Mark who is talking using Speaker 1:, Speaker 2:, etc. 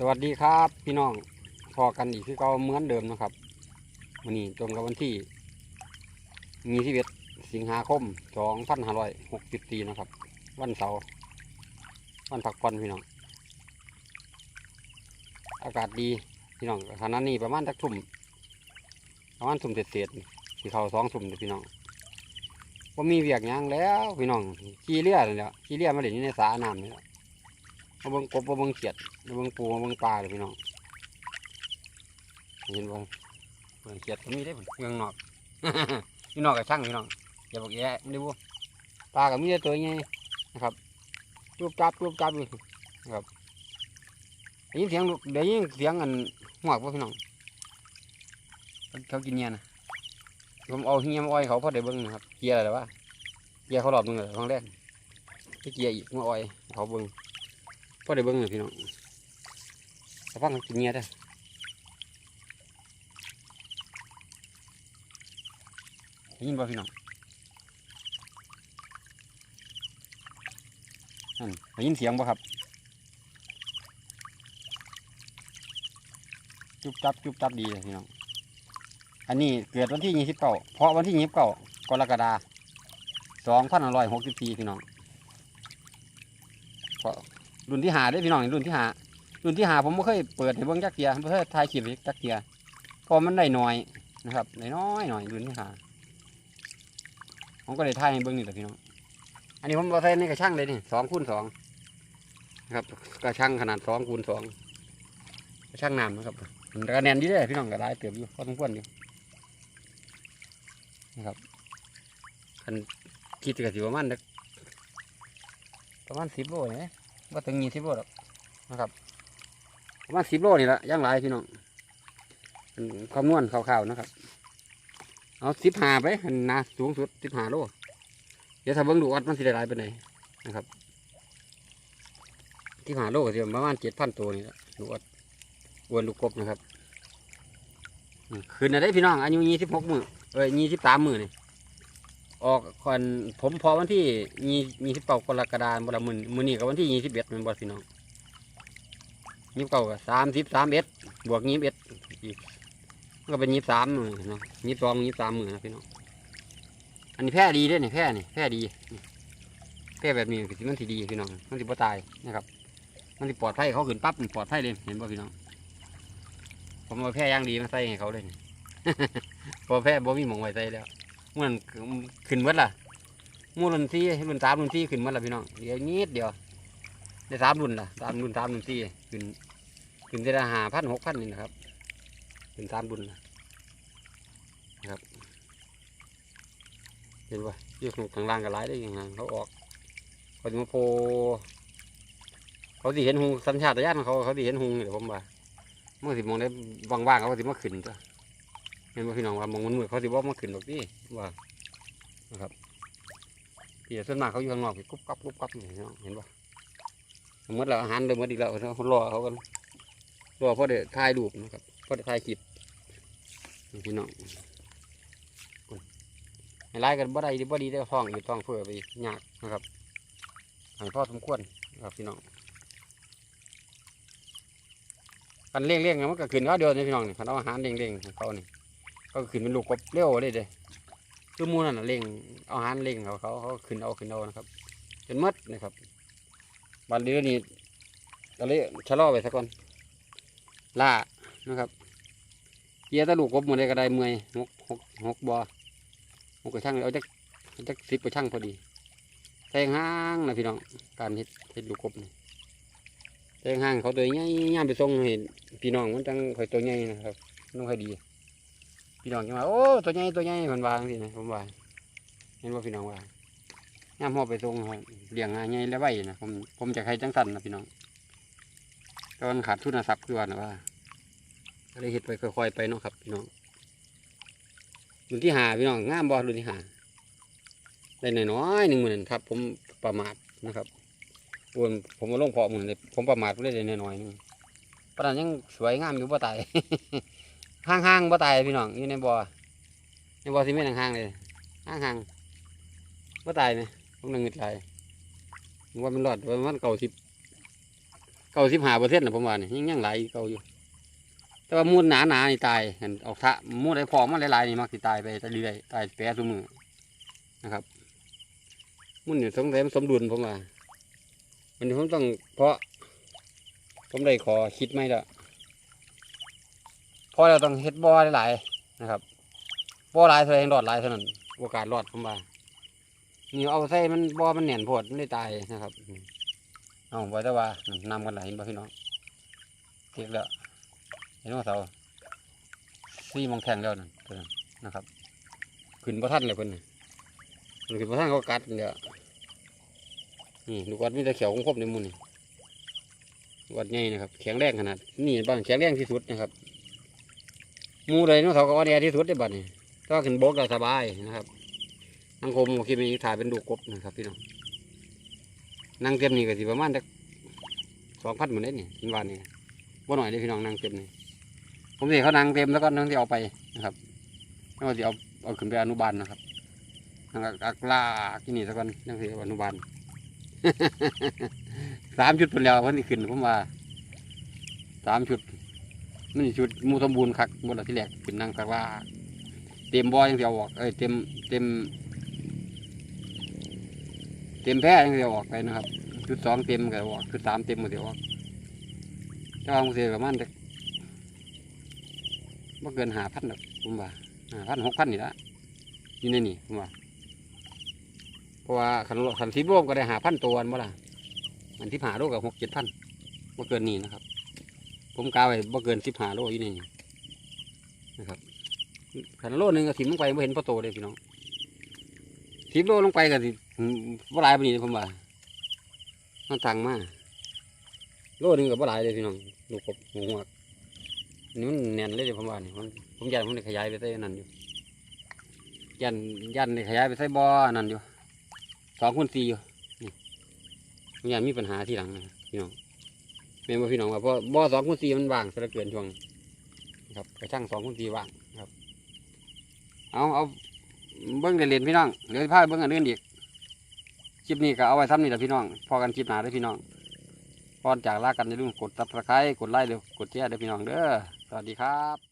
Speaker 1: สวัสดีครับพี่น้องพอกันอีกคือเก่าเหมือนเดิมนะครับวันนี้ตรงกับวันที่ มีที่เวทสิงหาคมสองพันห้าร้อยหกสิบสี่นะครับ วันเสาร์วันพักผ่อนพี่น้อง อากาศดีพี่น้องขณะนี้ประมาณสักทุ่มประมาณทุ่มเศษเศษๆที่เขาสองทุ่มเด้อพี่น้องว่ามีเวียกยังแล้วพี่น้องขี่เรือนี่แหละขี่เรือมาเล่นอยู่ในสระน้ำนี่แหละ มาเบิ่งกบมาเบิ่งเขียดมาเบิ่งปูมาเบิ่งปลาเลยพี่น้องเห็นบ่เบิ่งเขียดก็มีได้เงเมืองนอกพี่น้องกับช่างพี่น้องอย่าบอกแย่ไม่ได้บ่ปลาก็มีแต่ตัวใหญ่นะครับรูปจับรูปจับอยู่นะครับได้ยินเสียงลูกได้ยินเสียงอันหวกบ่พี่น้องเขากินเนี่ยนะผมเอาเฮียมาอ้อยเขาพอได้เบิ่งนะครับเกียร์อะไรวะเกียร์เขาหลอบหนึงเลยครั้งแรกเกียร์อีกมาอ้อยเขาเบิ่ง พอได้เบิ้งเลยพี่น้องแต่ฟังกินเงี้ยได้อยินบ่พี่น้องนั่นได้ยินเสียงบ่ครับ จุบจับจุบจับดีเลยพี่น้อง อันนี้เกิดวันที่ยี่สิบเก้าเพราะวันที่ยี่สิบเก้ากรกฎาสองพันร้อยหกสิบสี่พี่น้องเพราะ รุ่นที่หาได้พี่น้องรุ่นที่หารุ่นที่หาผมไม่เคยเปิดให้เบิ่งจักเทียไม่เคยถ่ายคลิปจักเทียเพราะมันได้น้อยนะครับได้น้อยหน่อยรุ่นที่หาผมก็เลยถ่ายให้เบิ่งนี่แหละพี่น้องอันนี้ผมเอาใส่ในกระชังเลยนี่สองคูณสองนะครับกระชังขนาดสองคูณสองกระชังน้ำนะครับกระแนนอยี่ได้อพี่น้องกระได้เติบอยู่พอสมควรอยู่นะครับคันคิดกับสิประมาณสักประมาณสิบโลเนี่ย ว่าถึงยี่สิบโลหรอกนะครับประมาณสิบโลนี่ละย่างหลายพี่น้องคำนวณคร่าวๆนะครับ เอาสิบหาไปอันนาสูงสุดสิบหาโลเดี๋ยวถ้าเบิ้งดูวัดมันสิได้หลายไปไหนนะครับสิบหาโลก็สิประมาณเจ็ดพันตัวนี่ละดูวัดอวนลูกกบนะครับคืนได้พี่น้องอายุยี่สิบหกมือเอ้ยยี่สิบสามมือนี่ ออกก่อนผมพอวันที่ยี่ยี่สิบเก้ากรกฎาคมบละมือมือนี้กับวันที่ยี่สิบเอ็ดมันบอพี่น้องยี่สิบเก้ากับสามสิบสามเอ็ดบวกยี่สิบเอ็ดอีกก็เป็นยี่สิบสามมือเนาะยี่สิบสองยี่สิบสามมือนะพี่น้องอันนี้แพร่ดีด้วยนี่แพร่นี่แพร่ดีแพร่แบบนี้คือมันสิดีพี่น้องมันสิบ่ตายนะครับ มันสิปลอดภัยเขาขึ้นปั๊บมันปลอดภัยเลยเห็นป่พี่น้องผมเอาแพร่ย่างดีมาใส่ให้เขาเลยพอแพร่บ่มีหมองไว้ใส่แล้ว มันขึ้นหมดล่ะหมูรุ่นที่รุ่นสามรุ่นที่ขึ้นหมดล่ะพี่น้องเดี๋ยวนิดเดียวได้สามรุ่นล่ะสามรุ่นสามรุ่นที่ขึ้นขึ้นได้ละหาพันหกพันนี่นะครับขึ้นสามรุ่นล่ะนะครับเห็นป่ะยืดข้างล่างก็หลายได้ยังไงเขาออกเขาจะมาโพเขาสิเห็นหงสัญชาตญาณของเขาเขาสิเห็นหุงนี่แหละผมว่าเมื่อสิมองได้ว่างๆเขาก็สิมาขึ้นจ้ะ เห็นว่าพี่น้องว่ามองมันมืดเขาสิว่ามาขึ้นดอกพี่ว่านะครับพี่ส่วนมากเขาอยู่ข้างนอกีบกุ๊บกับกุ๊บกับนี่พี่น้องเห็นป่ะหมดแล้วอาหารเดิมหมดอีกแล้วเขารอเขากันรอเพราะเดี๋ยวถ่ายรูปนะครับเพราะเดี๋ยวถ่ายคลิปพี่น้องไล่กันบ่ได้บ่ดีได้ท้องอยู่ท้องเพื่อไปยากนะครับให้พ่อสมควรครับพี่น้องกันเลี้ยงเลี้ยงมันก็ขึ้นเขาเดียวนี่พี่น้องนี่คันเอาอาหารเลี้ยงเลี้ยงๆของเขานี่ ก็ขึ้นเป็นลูกกบเร็วเลยเด้คือมูนั่นน่ะเล่งเอาหารเล่งเขาเขาเขาขึ้นเอาขึ้นเอานะครับจนหมดนะครับบัดเดือนี่ก็เลยชะล่อไปสักก่อนล่านะครับเกียตะลูกกบหมดเลยก็ได้เมื่อยหกหกหกบอหกกระช่างเอาจักจักสิบกระช่างพอดีแทงห้างนะพี่น้องการเฮ็ดเฮ็ดลูกกบนี่แทงห้างเขาตัวใหญ่ย่ามไปส่งเห็นพี่น้องมันจังคอยตัวใหญ่นะครับน้องค่อยดี พี่น้องจังว่าโอ้ตัวใหญ่ตัวใหญ่มันวางสินะผมว่าเห็นว่าพี่น้องว่าย่ามหอไปส่งครับเลี้ยงง่ายใหญ่และไว้นะผมผมจะใครจังสันนะพี่น้องตอนขาดทุนทรัพย์คือว่านะว่าก็เลยเห็ดไปค่อยๆไปเนาะครับ พี่น้องรุ่นที่หาพี่น้องงามบ่รุ่นที่หาได้น้อยๆหนึ่งหมื่นครับ ผมประมาทนะครับโอนผมมาลงพอหมื่นเลยผมประมาทไปได้น้อยๆหนึงปานนั้นยังสวยงามอยู่บ่ตาย ห่างห่างบ่ตายพี่น้องอยู่ในบ่อในบ่อซีเมนต์ห่างเลยห่างห่างบ่ตายไหมผมนึงเงิดไหลว่ามันรอดว่ามันเก่าสิบเก้าสิบห้าเปอร์เซ็นต์นะผมว่านี่ยังยังหลายเก่าอยู่ แต่ว่ามูลหนาหนานี่ตายเห็นออกทะมูลไอ้พอมันหลายๆนี่มักสิตายไปเรื่อยตายแปรทุกมือนะครับมูลนี่สงสัยมันสมดุลผมว่าวันนี้ผมต้องเพราะผมได้ขอคิดไม่ละ พราะเราต้องเฮ็ดบ่อหลายๆนะครับบ่อหลายเท่าไหร่รอดหลายเท่านั้นโอกาสรอดผมว่านี่เอาใส่มันบ่อมันแน่นโพดมันได้ตายนะครับเอาไว้แต่ว่านั่นนำกันหลายเห็นบ่พี่น้องเทียบแล้วเห็นว่าเสาซี่มองแข่งแล้วนั่นนะครับขึ้นประทันเลยเพิ่นน่ะขึ้นประทันเขากัดเนี่ยนี่ลูกัดมีแต่เขียวคมๆในมุนนี่ลูกวัดใหญ่นะครับแข็งแรงขนาดนี่บ้านแข็งแรงที่สุดนะครับ มูเลยเนาะเขาก็อ่อนแอที่สุดได้บัดนี่ถ้าขึ้นบกก็สบายนะครับนังคมคิดมีถ่ายเป็นลูกบนะครับพี่น้องนั่งเต็มนี่ก็สิประมาณสักสองพันหมดเลยนี่กินวันนี่บ่หน่อยเลยพี่น้องนั่งเต็มนี่ผมสิเขานั่งเต็มแล้วก็นั่งที่เอาไปนะครับแล้วก็สิเอาเอาขึ้นไปอนุบาลนะครับนั่งอักลากที่นี่สักวันนั่งที่อนุบาลสามชุดเป็นแล้วเพิ่นสิขึ้นผมว่าสามชุด มันชุดมูสมบูรณ์คักบนที่แรกขึ้นนั่งสักลาเต็มบอยังสิเอาออกเอ้ยเต็มเต็ม เต็มแพร่ยังสิเอาออกไปนะครับชุดสองเต็มก็เออกชุดสามเต็มก็สิเอาออกเจ้าของเสียประมาณจะบ่เกินหาพันหรอกผมว่าหาพันหกพันนี่ละอยู่ในนี่ผมว่าเพราะว่าขันขันสิบโลก็ได้หาพันตัวอันบ่ล่ะมันที่หาโลกับหกเจ็ดพันบ่เกินนี่นะครับ ผมกาไว้บ่เกินสิบห้าโลอยู่นี่นะครับขันโลหนึ่งก็ถิ่มลงไปไม่เห็นพอโตเลยพี่น้องสิบโลลงไปก็สิบ่หลายปนนี้ผมว่ามันตังมากโลหนึงกับบ่หลายเลยพี่น้องลูกกบหัวหัวกอันนี่มันแน่นเลยเดี๋ยวผมว่านี่มันผมยันผมได้ขยายไปใส่นั่นอยู่ยันยันได้ขยายไปใส่บ่ออันนั่นอยู่สองคูณสี่อยู่นี่ผมยันมีปัญหาที่หลังนะพี่น้อง แม่นบ่พี่น้องว่าเพราะบ่อสองคูณสี่มันว่างสะเหลือเกินช่วงครับกระช่างสองคูณสี่ว่างครับ เอาเอาเบิ้งเรียนพี่น้องเดี๋ยวสิพาเบิ้งอันอื่นอีกคลิปนี้ก็เอาไว้ซ้ำนี่แหละพี่น้อง พอกันคลิปหนาได้พี่น้องก่อนจากลากันในรุ่นกดซับสไครต์กดไลค์เดี๋ยวกดแชร์เด้พี่น้องเด้อสวัสดีครับ